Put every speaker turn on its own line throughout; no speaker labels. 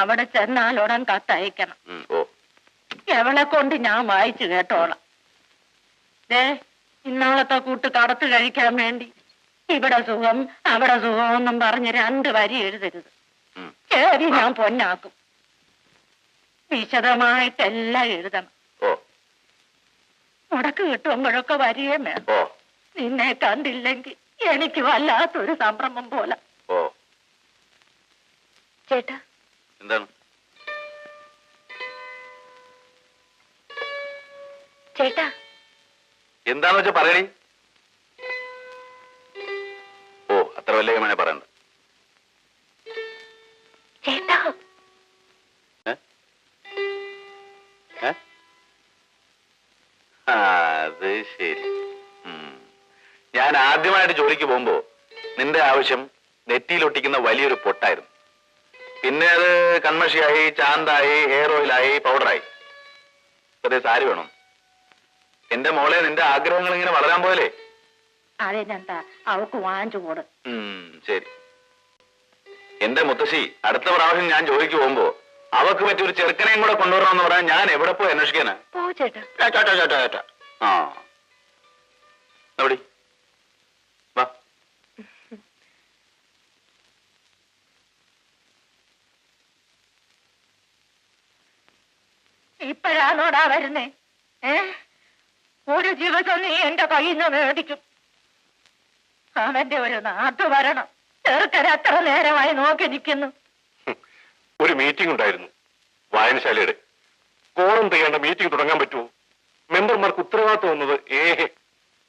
അവിടെ ചെന്നാൽ
ഉടൻ കത്തയക്കണം.
എവളെ കൊണ്ട് ഞാൻ വായിച്ചു കേട്ടോളാം. ദേ ഇന്നാളത്തെ കൂട്ട് കടത്തു കഴിക്കാൻ വേണ്ടി. ഇവിടെ സുഖം അവിടെ സുഖം എന്നും പറഞ്ഞ് രണ്ട് വരി എഴുതരുത്. ശരി ഞാൻ പൊന്നാക്കും. വിശദമായിട്ടെല്ലാം എഴുതണം. മുടക്ക് കിട്ടുമ്പോഴൊക്കെ വരികയും
മേ
നിന്നെ കണ്ടില്ലെങ്കിൽ എനിക്ക് വല്ലാത്തൊരു സംഭ്രമം പോലെ. ചേട്ടാ
എന്താണ്?
ചേട്ടാ.
എന്താന്ന് വെച്ചാ പറയണേ? ഓ അത്ര വലിയ വേണേ പറയണ്ട.
ചേട്ടാ.
അത് ശരി. ഞാൻ ആദ്യമായിട്ട് ജോലിക്ക് പോകുമ്പോ നിന്റെ ആവശ്യം നെറ്റിയിലൊട്ടിക്കുന്ന വലിയൊരു പൊട്ടായിരുന്നു. പിന്നെ അത് കൺമഷിയായി ചാന്തായി ഹെയർ ഓയിലായി പൗഡറായി അതെ സാരി വേണം. എന്റെ മോളെ നിന്റെ ആഗ്രഹങ്ങൾ ഇങ്ങനെ വളരാൻ പോലെ
അതിനെന്താ അവക്ക് വാങ്ങിച്ചു കൂട്
ശരി. എന്റെ മുത്തശ്ശി അടുത്ത പ്രാവശ്യം ഞാൻ ജോലിക്ക് പോകുമ്പോ അവക്ക് പറ്റിയ ഒരു ചെറുക്കനെയും കൂടെ കൊണ്ടുവരണമെന്ന് പറയാൻ ഞാൻ എവിടെ പോയി അന്വേഷിക്കാനാ?
ചേട്ടാ. ചേട്ടാ
ചേട്ടാ ടാ, ടാ, ടാ, ടാ. ആ. എവിടെ വാ
ഇപ്പോഴാണോടാ വരുന്നേ? ഏ? ഒരു ദിവസം നീ എന്റെ കയ്യിൽ നിന്ന് മേടിക്കും. അവന്റെ ഒരു നാട്ടു വരണം. ചെറുക്കൻ അത്ര നേരമായി നോക്കി നിൽക്കുന്നു.
ഒരു മീറ്റിംഗ് ഉണ്ടായിരുന്നു. വായനശാലയുടെ. കോളം ചെയ്യേണ്ട മീറ്റിംഗ് തുടങ്ങാൻ പറ്റുമോ? മെമ്പർമാർക്ക് ഉത്തരവാദിത്വം വന്നത് ഏഹേ?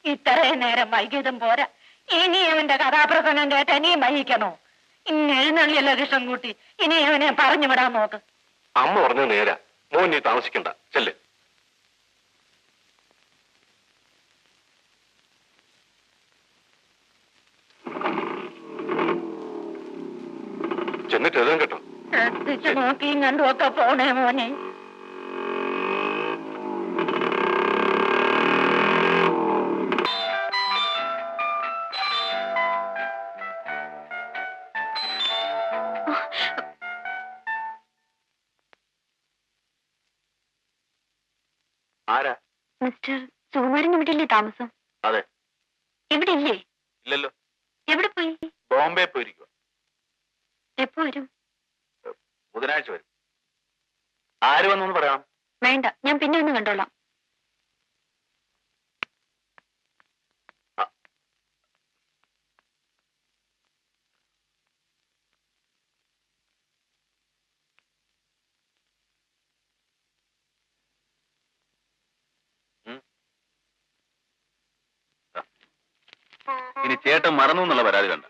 ഇത്രയും നേരം വൈകിയതും പോരാ. ഇനി അവന്റെ കഥാപ്രസംഗം കേട്ട് ഇനിയും വഹിക്കണോ ഇന്ന് എഴുന്നള്ളിയല്ലോ കൂട്ടി ഇനി അവനെ പറഞ്ഞു വിടാൻ നോക്ക്.
അമ്മ പറഞ്ഞു നേരാ. മോൻ നീ താമസിക്കണ്ട. ചെല്ല്. ചെന്നിട്ട് എഴുതാൻ കേട്ടോ.
ശ്രദ്ധിച്ചു നോക്കിയും കണ്ടും ഒക്കെ പോണേ മോനെ.
മിസ്റ്റർ സുകുമാരൻ ഇവിടെ ഇല്ലേ താമസം.
അതെ.
ഇവിടെ ഇല്ലേ?
ഇല്ലല്ലോ.
എവിടെ പോയി?
ബോംബെ പോയിരിക്കുക
എപ്പോ വരും?
ബുധനാഴ്ച വരും. ആര് വന്നു പറയാം?
വേണ്ട ഞാൻ പിന്നെ ഒന്ന് കണ്ടോളാം.
ഇനി ചേട്ടൻ മറന്നു എന്നുള്ള പരാതി കണ്ട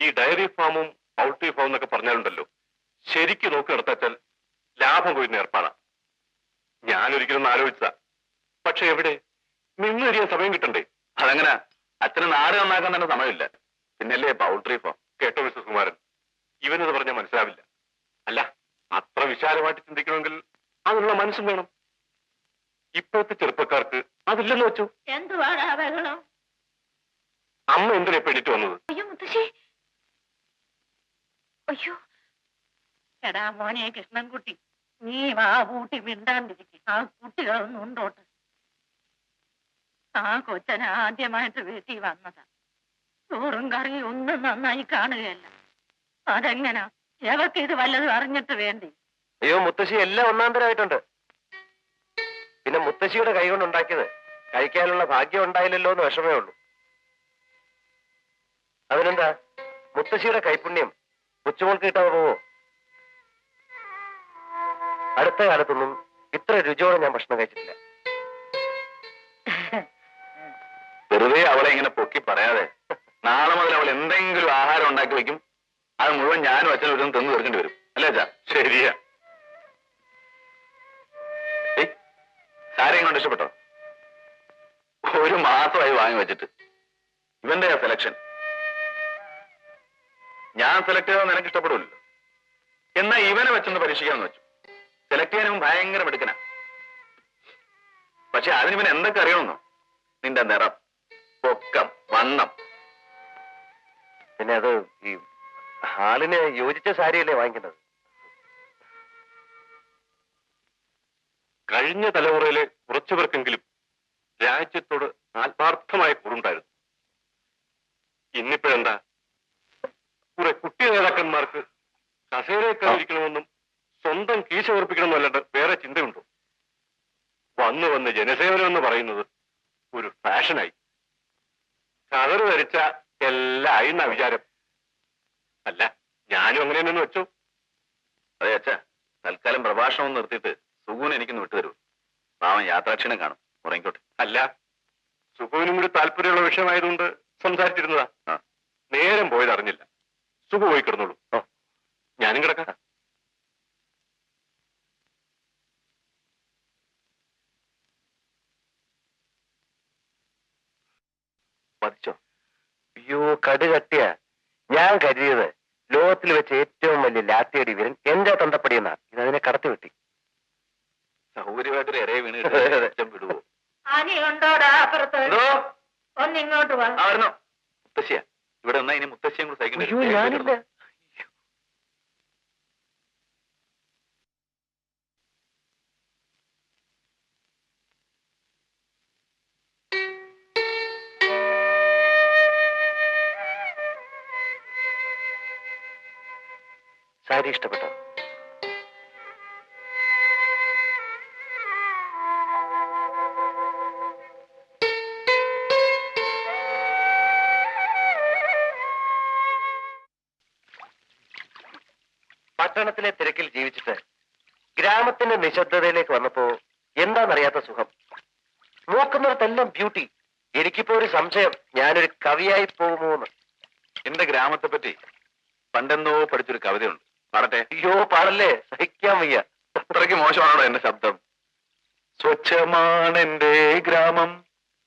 ഈ ഡയറി ഫാമും പൗൾട്രി ഫാമും എന്നൊക്കെ പറഞ്ഞാലുണ്ടല്ലോ. ശരിക്ക് നോക്കി നടത്താച്ചാൽ ലാഭം കൊയ്യുന്ന ഏർപ്പാടാ. ഞാനൊരിക്കലും ആലോചിച്ചതാ. പക്ഷെ എവിടെ? നിന്നൊരിയാൻ സമയം കിട്ടണ്ടേ?
അതെങ്ങനെ അച്ഛന് നാട് നന്നാക്കാൻ തന്നെ സമയമില്ല. പിന്നല്ലേ പൗൾട്രി ഫാം.
കേട്ടോ മിസ്റ്റർ കുമാരൻ ഇവനത് പറഞ്ഞാൽ മനസ്സിലാവില്ല. അല്ല അത്ര വിശാലമായിട്ട് ചിന്തിക്കണമെങ്കിൽ അതിനുള്ള മനസ്സും വേണം. ഇപ്പോഴത്തെ ചെറുപ്പക്കാർക്ക് അതില്ലെന്ന് വെച്ചു. അമ്മ എന്തിനാ പേടിട്ട് വന്നത്?
അയ്യോ മുത്തശ്ശി. അയ്യോ.
എടാ മോനെ കൃഷ്ണൻകുട്ടി നീ വാ കൂട്ടി മിണ്ടാണ്ടിരിക്കും. ആ കുട്ടികളൊന്നും ഉണ്ടോട്ട് ആ കൊച്ചൻ ആദ്യമായിട്ട് വീട്ടിൽ വന്നതാ. ചോറും കറിയും ഒന്നും നന്നായി കാണുകയല്ല. അതെങ്ങനാ? എവർക്ക് ഇത് വല്ലതും അറിഞ്ഞിട്ട് വേണ്ടി?
അയ്യോ മുത്തശ്ശി എല്ലാം ഒന്നാന്തരമായിട്ടുണ്ട് പിന്നെ മുത്തശ്ശിയുടെ കൈ കൊണ്ട് ഉണ്ടാക്കിയത് കഴിക്കാനുള്ള ഭാഗ്യം ഉണ്ടായില്ലല്ലോ എന്ന് വിഷമേ ഉള്ളൂ. അതിനെന്താ? മുത്തശ്ശിയുടെ കൈപുണ്യം കൊച്ചുമോൾക്ക് കിട്ടാതെ പോവോ? അടുത്ത കാലത്തൊന്നും ഇത്ര രുചിയോടെ ഞാൻ ഭക്ഷണം കഴിച്ചിട്ടില്ല.
വെറുതെ അവളെ ഇങ്ങനെ പൊക്കി പറയാതെ നാളെ മുതൽ അവൾ എന്തെങ്കിലും ആഹാരം ഉണ്ടാക്കി വെക്കും അത് മുഴുവൻ ഞാനും അച്ഛനും ഒരു തിന്നു തീർക്കേണ്ടി വരും. അല്ലേ അച്ഛാ?
ശരിയാ.
സാരിയും കൊണ്ട് ഇഷ്ടപ്പെട്ടോ ഒരു മാസമായി വാങ്ങി വെച്ചിട്ട്. ഇവന്റെ സെലക്ഷൻ ഞാൻ സെലക്ട് ചെയ്താൽ നിനക്ക് ഇഷ്ടപ്പെടില്ല എന്നാ ഇവനെ വെച്ചൊന്ന് പരീക്ഷിക്കാന്ന് വെച്ചു. സെലക്ട് ചെയ്യാനും ഭയങ്കര മിടുക്കനാ. പക്ഷെ ഇവൻ എന്തൊക്കെ അറിയണമെന്നോ? നിന്റെ നിറം പൊക്കം വണ്ണം.
പിന്നെ അത് ഈ ഹാളിന് യോജിച്ച സാരിയല്ലേ വാങ്ങിക്കുന്നത്?
കഴിഞ്ഞ തലമുറയിലെ കുറച്ചു പേർക്കെങ്കിലും രാജ്യത്തോട് ആത്മാർത്ഥമായ കുറുണ്ടായിരുന്നു. ഇന്നിപ്പോഴെന്താ? കുറെ കുട്ടി നേതാക്കന്മാർക്ക് കസേരയെ ഇരിക്കണമെന്നും സ്വന്തം കീശ ഉറപ്പിക്കണമെന്നും അല്ലാണ്ട് വേറെ ചിന്തയുണ്ടോ? വന്ന് വന്ന് ജനസേവനം എന്ന് പറയുന്നത് ഒരു ഫാഷനായി. കതറ് ധരിച്ച എല്ലാം എന്നാ വിചാരം അല്ല ഞാനും അങ്ങനെ തന്നെ വെച്ചു
അതെ അച്ഛാ പ്രഭാഷണം നിർത്തിയിട്ട് സുഖൂന് എനിക്കൊന്ന് വിട്ടുതരൂ പാവം യാത്രാക്ഷീണം കാണും. ഉറങ്ങിക്കോട്ടെ.
അല്ല സുഖുവിനും കൂടി താല്പര്യമുള്ള വിഷയമായതുകൊണ്ട് സംസാരിച്ചിരുന്നതാ. നേരം പോയത് അറിഞ്ഞില്ല. സുഖു പോയി കിടന്നോളൂ. ഞാനും കിടക്കാം.
മതിച്ചോ?
അയ്യോ കടുകട്ടിയ ഞാൻ കരുതിയത് ലോകത്തിൽ വെച്ച് ഏറ്റവും വലിയ ലാത്തിയടി വീരൻ എന്റെ തന്തപ്പടിയെന്നാ ഇത് അതിനെ കടത്തി വെട്ടി.
സൗകര്യമായിട്ടൊരു ഇരയെ വീണ് വിടുവോ?
ഒന്നിങ്ങോട്ട് വാ.
ഇവിടെ ഒന്നാ ഇനി മുത്തശ്ശിയും കൂടെ സഹിക്കേണ്ടി
അയ്യോ ഇഷ്ടപ്പെട്ടത് പട്ടണത്തിലെ തിരക്കിൽ ജീവിച്ചിട്ട് ഗ്രാമത്തിന്റെ നിശബ്ദതയിലേക്ക് വന്നപ്പോ എന്താണെന്നറിയാത്ത സുഖം. നോക്കുന്നിടത്തെല്ലാം ബ്യൂട്ടി എനിക്കിപ്പോ ഒരു സംശയം. ഞാനൊരു കവിയായി പോകുമോന്ന്.
എന്റെ ഗ്രാമത്തെ പറ്റി പണ്ടെന്നോ പഠിച്ചൊരു കവിതയുണ്ട്. പാടട്ടെ.
അയ്യോ പാടല്ലേ? സഹിക്കാൻ വയ്യ.
അത്രയ്ക്ക് മോശമാണോ എന്റെ ശബ്ദം? സ്വച്ഛമാണെന്റെ ഗ്രാമം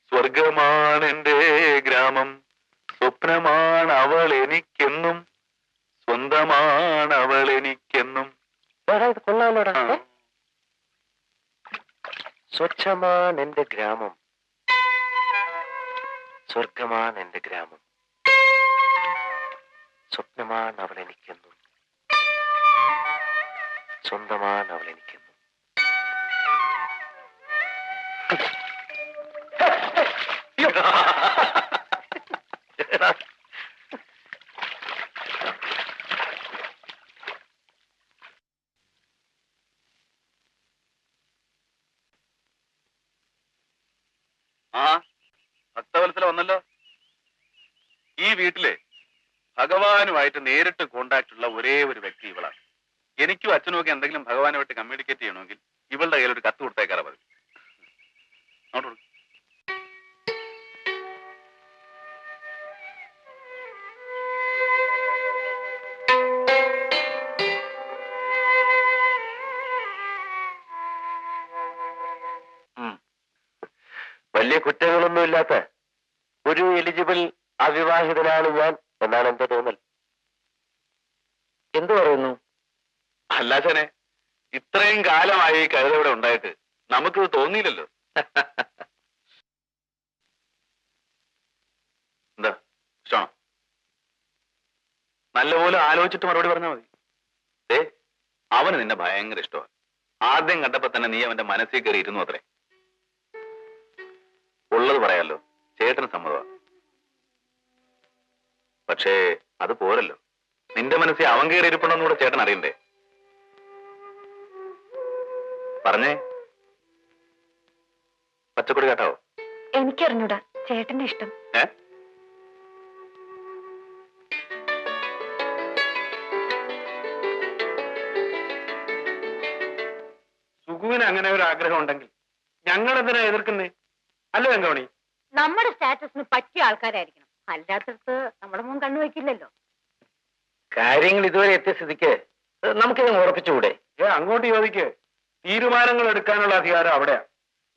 സ്വർഗമാണെന്റെ ഗ്രാമം. സ്വപ്നമാണ് അവൾ എനിക്കെന്നും സ്വന്തമാണ് അവൾ എനിക്കെന്നും?
സ്വച്ഛമാണ് എന്റെ ഗ്രാമം. സ്വർഗമാണ് എന്റെ ഗ്രാമം. സ്വപ്നമാണ് അവൾ എനിക്കെന്നും സ്വന്തമാണ് അവൾ
എനിക്ക് ഈ വീട്ടിലെ ഭഗവാനുമായിട്ട് നേരിട്ട് കോണ്ടാക്ട് ഉള്ള ഒരേ ഒരു വ്യക്തി ഇവളാണ്. എനിക്കും അച്ഛനും ഒക്കെ എന്തെങ്കിലും ഭഗവാനുമായിട്ട് കമ്മ്യൂണിക്കേറ്റ് ചെയ്യണമെങ്കിൽ ഇവളുടെ കയ്യിൽ ഒരു കത്ത് കൊടുത്തേക്കാറാ നല്ലപോലെ ആലോചിച്ചിട്ട് മറുപടി പറഞ്ഞാൽ മതി. ഏ അവന് നിന്നെ ഭയങ്കര ഇഷ്ടമാണ് ആദ്യം കണ്ടപ്പോ തന്നെ നീ അവന്റെ മനസ്സിൽ കയറി ഇരുന്നു അത്രേ. ഉള്ളത് പറയാലോ ചേട്ടന് സമ്മതമാണ് പക്ഷേ അത് പോരല്ലോ. നിന്റെ മനസ്സിൽ അവൻ കയറി ഇരിപ്പുണ്ടെന്ന് കൂടെ ചേട്ടൻ അറിയണ്ടേ? പറഞ്ഞേ. പച്ചക്കൊടി കേട്ടോ
എനിക്കറിഞ്ഞൂടാ ചേട്ടന്റെ ഇഷ്ടം.
ഏ?
സുഖുവിന് അങ്ങനെ ഒരു ആഗ്രഹം ഉണ്ടെങ്കിൽ ഞങ്ങൾ എന്തിനാ എതിർക്കുന്നേ? അല്ലേ വെങ്കമണി
നമ്മുടെ സ്റ്റാറ്റസിന് പറ്റിയ ആൾക്കാരായിരിക്കണം. അല്ലാത്തടത്ത് നമ്മുടെ മുൻ കണ്ണു വയ്ക്കില്ലല്ലോ.
കാര്യങ്ങൾ ഇതുവരെ എത്തിയ സ്ഥിതിക്ക് നമുക്കിത് ഉറപ്പിച്ചുകൂടെ?
ഏ അങ്ങോട്ട് ചോദിക്ക്. തീരുമാനങ്ങൾ എടുക്കാനുള്ള അധികാരം അവിടെയാ.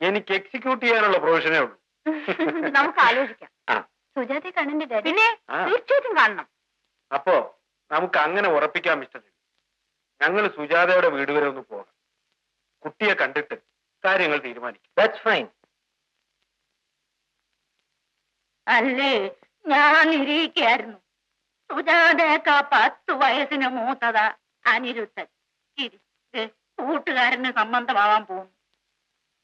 എനിക്ക് എക്സിക്യൂട്ട് ചെയ്യാനുള്ള പ്രൊവിഷനേ ഉള്ളൂ.
നമുക്ക് ആലോചിക്കാം.
സുജാതെ കണ്ണിന്റെ
പിന്നെ. തീർച്ചയായിട്ടും കാണണം.
അപ്പോ നമുക്ക് അങ്ങനെ ഉറപ്പിക്കാൻ മിസ്റ്റർ ഞങ്ങൾ സുജാതയുടെ വീട് വരെ ഒന്ന് പോകാം. കുട്ടിയെ കണ്ടിട്ട് കാര്യങ്ങൾ തീരുമാനിക്കും.
ദാറ്റ്സ് ഫൈൻ
അല്ലേ? ഞാൻ ഇരിക്കായിരുന്നു. സുജാതേക്ക പത്ത് വയസ്സിന് മൂത്തതാ അനിരുദ്ധൻ. കൂട്ടുകാരന് സംബന്ധമാവാൻ പോകുന്നു.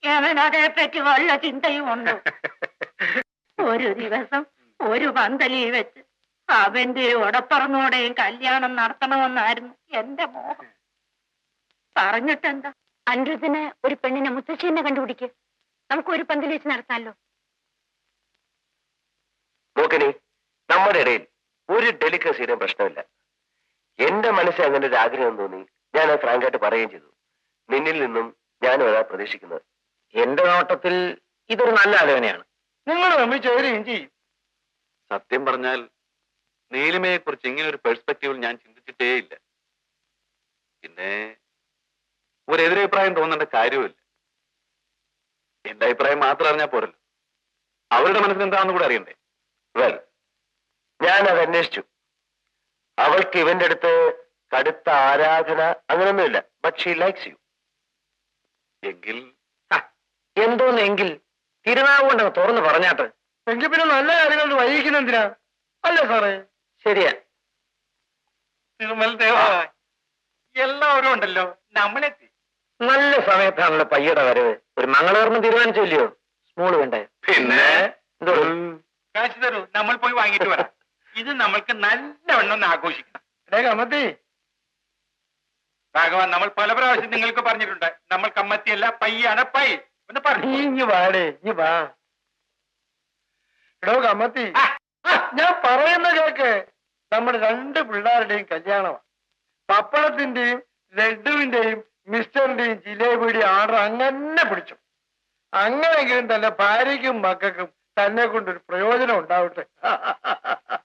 അവൻ പറ്റി വല്ല ചിന്തയും ഉണ്ട്? ഒരു ദിവസം ഒരു പന്തലി വെച്ച് അവന്റെ ഉടപ്പറന്നോടെയും കല്യാണം നടത്തണമെന്നായിരുന്നു എന്റെ മോഹം. പറഞ്ഞിട്ടെന്താ?
അനിരുദ്ധന് ഒരു പെണ്ണിനെ മുത്തശ്ശിനെ കണ്ടുപിടിക്ക്. നമുക്ക് ഒരു പന്തിൽ വെച്ച് നടത്താമല്ലോ
നോക്കണി നമ്മുടെ ഇടയിൽ ഒരു ഡെലിക്കസിയുടെയും പ്രശ്നമില്ല. എന്റെ മനസ്സിൽ അങ്ങനെ ഒരു ആഗ്രഹം തോന്നി ഞാൻ അത് ഫ്രാങ്കായിട്ട് പറയുകയും ചെയ്തു. നിന്നിൽ നിന്നും ഞാൻ അതാ പ്രതീക്ഷിക്കുന്നത്.
എന്റെ നോട്ടത്തിൽ ഇതൊരു നല്ല ആലോചനയാണ്. നിങ്ങൾ തമ്മിൽ ചേരുകയും ചെയ്യും.
സത്യം പറഞ്ഞാൽ നീലിമയെ കുറിച്ച് ഇങ്ങനെ ഒരു പെർസ്പെക്റ്റീവിൽ ഞാൻ ചിന്തിച്ചിട്ടേ ഇല്ല പിന്നെ ഒരു എതിരഭിപ്രായം തോന്നേണ്ട കാര്യവുമില്ല. എന്റെ അഭിപ്രായം മാത്രം അറിഞ്ഞാൽ പോരല്ലോ. അവരുടെ മനസ്സിൽ എന്താണെന്ന് കൂടെ അറിയണ്ടേ?
വെൽ ഞാൻ അത് അന്വേഷിച്ചു. അവൾക്ക് ഇവന്റെ അടുത്ത് കടുത്ത ആരാധന അങ്ങനെയൊന്നുമില്ല ബട്ട് ഷീ ലൈക്സ് യു
എങ്കിൽ?
എന്തോന്നെങ്കിൽ തിരുനാവുകൊണ്ടെന്ന് തുറന്ന് പറഞ്ഞാട്ട്.
എങ്കിൽ പിന്നെ നല്ല കാര്യങ്ങൾ വൈകിക്കുന്ന എന്തിനാ? അല്ലേ സാറേ.
ശരിയാ.
തിരുമൽ ദേവ എല്ലാവരും ഉണ്ടല്ലോ നമ്മളെത്തി.
നല്ല സമയത്താണല്ലോ പയ്യയുടെ വരവ്. ഒരു മംഗളകർമ്മം തീരുമാനിച്ചില്ലയോ? സ്മൂൾ വേണ്ടേ?
പിന്നെ?
എന്തോ?
കാശ് തരൂ. നമ്മൾ പോയി വാങ്ങിട്ട് വരാം. ഇത് നമ്മൾക്ക് നല്ലവണ്ണം ഒന്ന് ആഘോഷിക്കണം. കമ്മത്തി. ഭഗവാൻ നമ്മൾ പല പ്രാവശ്യം നിങ്ങൾക്ക് പറഞ്ഞിട്ടുണ്ട്. നമ്മൾ കമ്മത്തിയല്ല പയ്യാണ് പൈ. ഒന്ന് പറഞ്ഞു? വാടേ ഇനി വാ എടോ കമ്മത്തി. ഞാൻ പറയുന്ന കേക്ക് നമ്മുടെ രണ്ട് പിള്ളേരുടെയും കല്യാണമാണ് പപ്പളത്തിന്റെയും ലഡുവിന്റെയും മിസ്റ്ററിന്റെയും ജിലേബിയുടെയും ആർഡർ അങ്ങനെ പിടിച്ചു. അങ്ങനെയെങ്കിലും തന്റെ ഭാര്യയ്ക്കും മക്കൾക്കും തന്നെ കൊണ്ടൊരു പ്രയോജനം ഉണ്ടാവട്ടെ.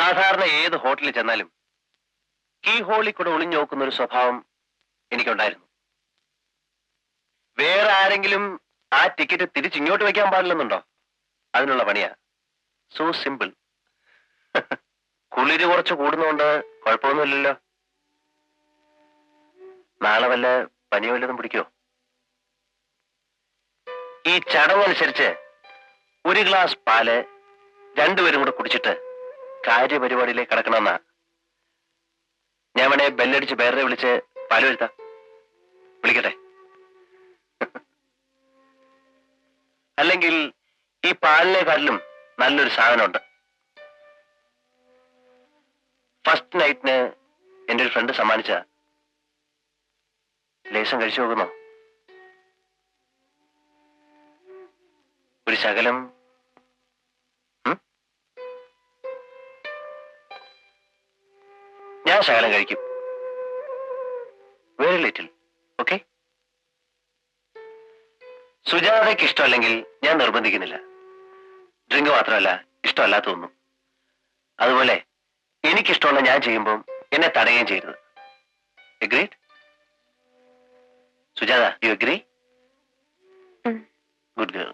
സാധാരണ ഏത് ഹോട്ടലിൽ ചെന്നാലും കീ ഹോളിൽ കൂടെ ഒളിഞ്ഞു നോക്കുന്ന ഒരു സ്വഭാവം എനിക്കുണ്ടായിരുന്നു. വേറെ ആരെങ്കിലും ആ ടിക്കറ്റ് തിരിച്ചിങ്ങോട്ട് വെക്കാൻ പാടില്ലെന്നുണ്ടോ? അതിനുള്ള പണിയാ. സോ സിമ്പിൾ കുളിര് കുറച്ച് കൂടുന്നോണ്ട് കുഴപ്പമൊന്നുമില്ലല്ലോ. നാളെ വല്ല പനി വല്ലതും പിടിക്കോ ഈ ചടങ്ങനുസരിച്ച് ഒരു ഗ്ലാസ് പാൽ രണ്ടുപേരും കൂടെ കുടിച്ചിട്ട് കാര്യപരിപാടിയിലേക്ക് കടക്കണമെന്നാ. ഞാൻ വേണേ ബെല്ലടിച്ച് വേറെ വിളിച്ച് പാൽ വരുത്താം. വിളിക്കട്ടെ. അല്ലെങ്കിൽ ഈ പാലിനെക്കാട്ടിലും നല്ലൊരു സാധനമുണ്ട്. ഫസ്റ്റ് നൈറ്റിന് എന്റെ ഒരു ഫ്രണ്ട് സമ്മാനിച്ച ലേശം കഴിച്ചു നോക്കുന്നോ. ഒരു ശകലം ഞാൻ ശകലം കഴിക്കും. വെരി ലിറ്റിൽ ഓക്കെ സുജാതയ്ക്ക് ഇഷ്ടമല്ലെങ്കിൽ ഞാൻ നിർബന്ധിക്കുന്നില്ല. ഡ്രിങ്ക് മാത്രമല്ല ഇഷ്ടമല്ലാത്തൊന്നും അതുപോലെ എനിക്കിഷ്ടമുള്ള ഞാൻ ചെയ്യുമ്പോൾ എന്നെ തടയുകയും ചെയ്യരുത്. എഗ്രീഡ് സുജാത യു അഗ്രി
ഉം.
Good girl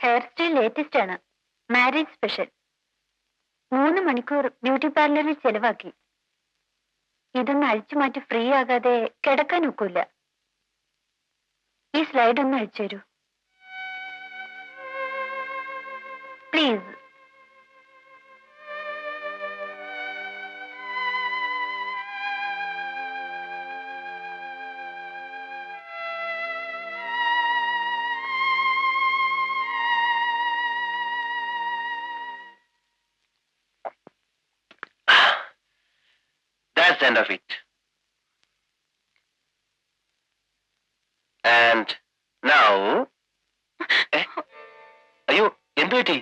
hair style latest ആണ്. മാരേജ് സ്പെഷ്യൽ മൂന്ന് മണിക്കൂർ ബ്യൂട്ടി പാർലറിൽ ചെലവാക്കി. ഇതൊന്ന് അഴിച്ചു മാറ്റി ഫ്രീ ആകാതെ കിടക്കാൻ ഒക്കില്ല. ഈ സ്ലൈഡ് ഒന്ന് അഴിച്ചു തരൂ. Please
That's the end of it. And now, eh? പറ്റി?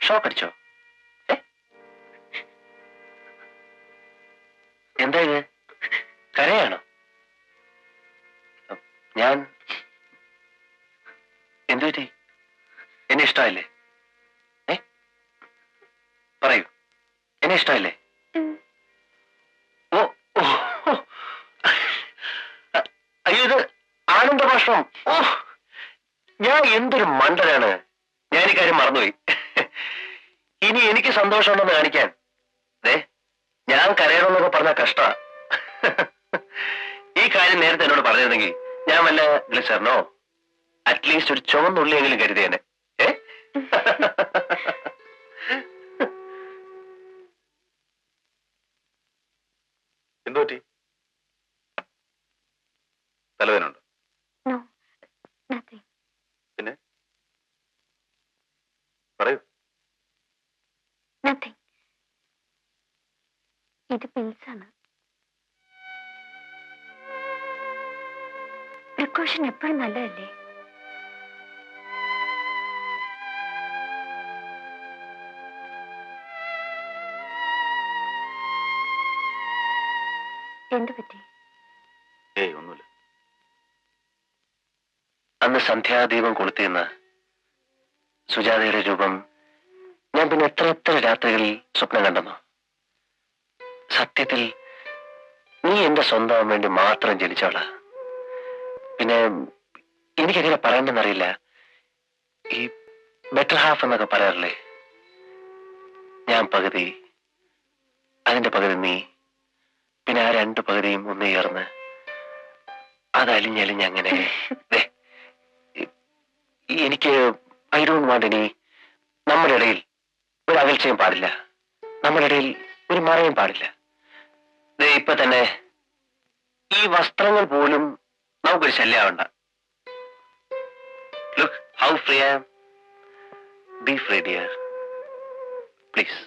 ഷോക്ക് അടിച്ചോ? എന്താ ഇത്? കരയാണോ? ഞാൻ എന്തു പറ്റി? എന്നെ ഇഷ്ടമല്ലേ പറയൂ. എന്നെ ഇഷ്ടമല്ലേ ഓ ഓ ഓ. അയ്യോ ഇത് ആനന്ദ ഭാഷണം ഓ ഞാൻ എന്തൊരു മണ്ടനാണ്. ഞാൻ ഈ കാര്യം മറന്നുപോയി. ഇനി എനിക്ക് സന്തോഷമുണ്ടെന്ന് കാണിക്കാൻ. ദേ ഞാൻ കരയണമെന്നൊക്കെ പറഞ്ഞ കഷ്ട. ഈ കാര്യം നേരത്തെ എന്നോട് പറഞ്ഞിരുന്നെങ്കിൽ ഞാൻ വല്ല ഗ്ലിസറിനോ അറ്റ്ലീസ്റ്റ് ഒരു ചുവന്നുള്ളിയെങ്കിലും കരുതിയേനെ.
ഒന്നുമില്ല.
അന്ന് സന്ധ്യാദീപം കൊളുത്തിയെന്ന സുജാതയുടെ രൂപം ഞാൻ പിന്നെ എത്ര എത്ര രാത്രികളിൽ സ്വപ്നം കണ്ടെന്നോ? സത്യത്തിൽ നീ എന്റെ സ്വന്തം വേണ്ടി മാത്രം ജനിച്ചവളാ. പിന്നെ എനിക്കെങ്ങനെ പറയണ്ടെന്നറിയില്ല. ഈ ബെറ്റർ ഹാഫ് എന്നൊക്കെ പറയാറില്ലേ? ഞാൻ പകുതി അതിന്റെ പകുതി നീ പിന്നെ ആ രണ്ട് പകുതിയും ഒന്ന് ചേർന്ന് അതലിഞ്ഞലിഞ്ഞ് അങ്ങനെ എനിക്ക് ഐ ഡോണ്ട് വാണ്ട് നമ്മുടെ ഇടയിൽ ഒരു അകൽച്ചയും പാടില്ല. നമ്മുടെ ഇടയിൽ ഒരു മറയും പാടില്ല. ഇപ്പൊ തന്നെ ഈ വസ്ത്രങ്ങൾ പോലും നമുക്കൊരു ശല്യമാവണ്ട look how free am be free dear please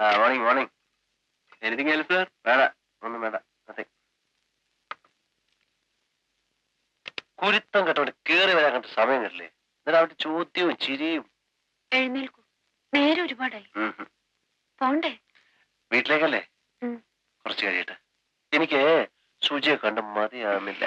morning ആ മോർണിംഗ് എനിത്തിങ് എൽസ് സർ വേണ്ട ഒന്നും വേണ്ട. കുരുത്തം കേട്ടോണ്ട് കേറി വരാൻ കണ്ട സമയം കിട്ടില്ലേ? എന്നിട്ട് അവിടെ ചോദ്യവും ചിരിയും.
എഴുന്നേൽക്കൂ. നേരെ ഒരുപാടായി. പോണ്ടേ?
വീട്ടിലേക്കല്ലേ. കുറച്ച് കഴിയട്ടെ. എനിക്ക് സുജിയെ കണ്ട് മതിയാകുന്നില്ല